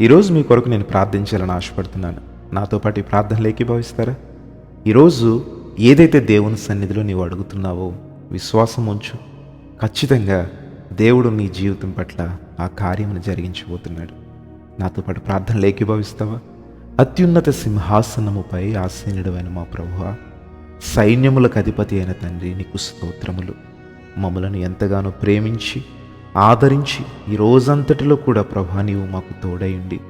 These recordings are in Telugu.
ఈరోజు మీ కొరకు నేను ప్రార్థించాలని ఆశపడుతున్నాను. నాతో పాటు ఈ ప్రార్థనలు ఏకీభవిస్తారా? ఈరోజు ఏదైతే దేవుని సన్నిధిలో నీవు అడుగుతున్నావో విశ్వాసం ఉంచు. ఖచ్చితంగా దేవుడు నీ జీవితం పట్ల ఆ కార్యమును జరిగించబోతున్నాడు. నాతో పాటు ప్రార్థనలు ఏకీభవిస్తావా? అత్యున్నత సింహాసనముపై ఆసీనుడైన మా ప్రభువా సైన్యములకు అధిపతి అయిన తండ్రి నీకు స్తోత్రములు. మమ్మలను ఎంతగానో ప్రేమించి ఆదరించి ఈ రోజంతటిలో కూడా ప్రభా నీవు మాకు తోడయుండి.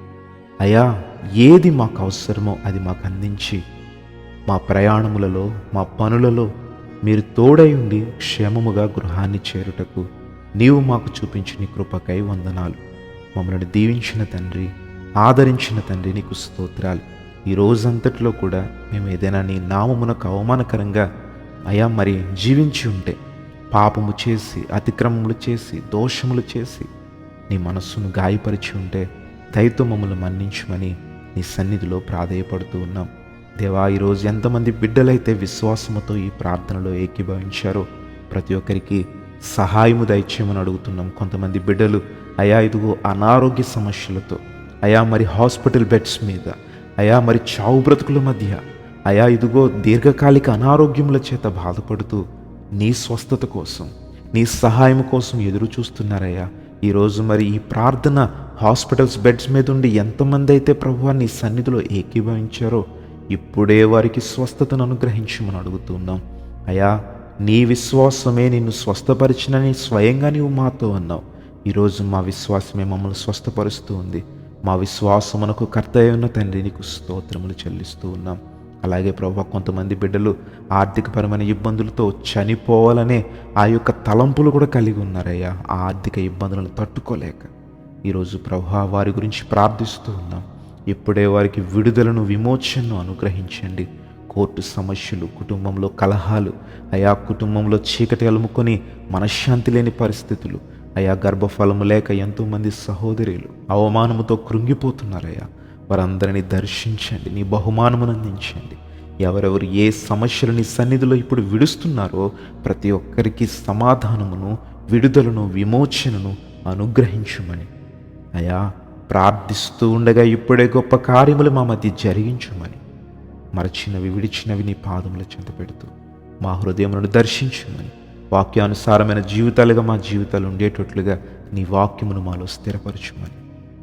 అయా ఏది మాకు అవసరమో అది మాకు అందించి. మా ప్రయాణములలో మా పనులలో మీరు తోడై ఉండి క్షేమముగా గృహాన్ని చేరుటకు నీవు మాకు చూపించిన కృపకై వందనాలు. మమ్మల్ని దీవించిన తండ్రి ఆదరించిన తండ్రి నీకు స్తోత్రాలు. ఈ రోజంతటిలో కూడా మేము ఏదైనా నీ నామమునకు అవమానకరంగా అయా మరి జీవించి ఉంటే పాపము చేసి అతిక్రమములు చేసి దోషములు చేసి నీ మనస్సును గాయపరిచి ఉంటే దయతో మమ్మల్ని మన్నించమని నీ సన్నిధిలో ప్రాధేయపడుతూ ఉన్నాం. దేవా ఈరోజు ఎంతమంది బిడ్డలైతే విశ్వాసముతో ఈ ప్రార్థనలో ఏకీభవించారో ప్రతి ఒక్కరికి సహాయము దయచేయమని అడుగుతున్నాం. కొంతమంది బిడ్డలు అయా ఇదిగో అనారోగ్య సమస్యలతో అయా మరి హాస్పిటల్ బెడ్స్ మీద అయా మరి చావు బ్రతుకుల మధ్య అయా ఇదిగో దీర్ఘకాలిక అనారోగ్యముల చేత బాధపడుతూ నీ స్వస్థత కోసం నీ సహాయం కోసం ఎదురు చూస్తున్నారయ్యా. ఈరోజు మరి ఈ ప్రార్థన హాస్పిటల్స్ బెడ్స్ మీద ఉండి ఎంతమంది అయితే ప్రభు నీ సన్నిధిలో ఏకీభవించారో ఇప్పుడే వారికి స్వస్థతను అనుగ్రహించమని అడుగుతున్నాం అయా నీ విశ్వాసమే నిన్ను స్వస్థపరిచినని స్వయంగా నీవు మాతో అన్నావు. ఈరోజు మా విశ్వాసమే మమ్మల్ని స్వస్థపరుస్తూ ఉంది. మా విశ్వాసమునకు కర్తయ్య ఉన్న తండ్రి నీకు స్తోత్రములు చెల్లిస్తూ ఉన్నాం. అలాగే ప్రభు కొంతమంది బిడ్డలు ఆర్థికపరమైన ఇబ్బందులతో చనిపోవాలనే ఆ యొక్క తలంపులు కూడా కలిగి ఉన్నారయ్యా. ఆ ఆర్థిక ఇబ్బందులను తట్టుకోలేక. ఈరోజు ప్రభు వారి గురించి ప్రార్థిస్తూ ఉన్నాం. ఇప్పుడే వారికి విడుదలను విమోచనను అనుగ్రహించండి. కోర్టు సమస్యలు కుటుంబంలో కలహాలు అయా కుటుంబంలో చీకటి అలుముకొని మనశ్శాంతి లేని పరిస్థితులు అయా గర్భఫలము లేక ఎంతోమంది సహోదరులు అవమానముతో కృంగిపోతున్నారయ్యా. వారందరినీ దర్శించండి నీ బహుమానమును అందించండి. ఎవరెవరు ఏ సమస్యలు నీ సన్నిధిలో ఇప్పుడు విడుస్తున్నారో ప్రతి ఒక్కరికి సమాధానమును విడుదలను విమోచనను అనుగ్రహించుమని. అయా ప్రార్థిస్తూ ఉండగా ఇప్పుడే గొప్ప కార్యములు మా మధ్య జరిగించుమని. మరచినవి విడిచినవి నీ పాదముల చెంత పెడుతూ మా హృదయములను దర్శించుమని. వాక్యానుసారమైన జీవితాలుగా మా జీవితాలు ఉండేటట్లుగా నీ వాక్యమును మాలో స్థిరపరచుమని.